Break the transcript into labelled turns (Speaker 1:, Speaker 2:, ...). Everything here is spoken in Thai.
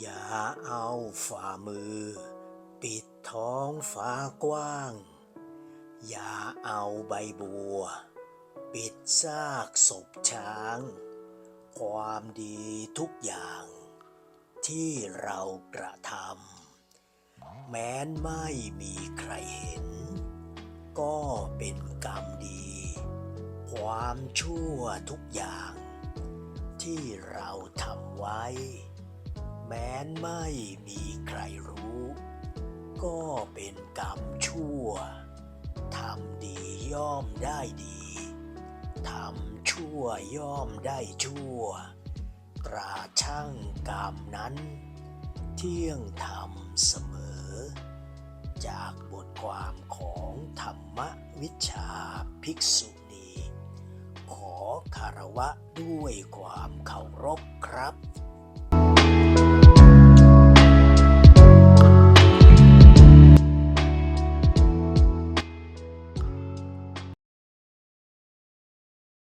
Speaker 1: อย่าเอาฝ่ามือ ปิดท้องฟ้ากว้าง อย่าเอาใบบัว ปิดซากศพช้าง ความดีทุกอย่าง ที่เรากระทำแม้นไม่มีใครเห็น ก็เป็นกรรมดี ความชั่วทุกอย่าง ที่เราทำไว้ แม้นไม่มีใครรู้ ก็เป็นกรรมชั่ว ทำดีย่อมได้ดี ทำชั่วย่อมได้ชั่ว ตราช่างกรรมนั้น เที่ยงธรรมเสมอ จากบทความของธรรมวิชาภิกษุณีขอคารวะด้วยความเคารพครับ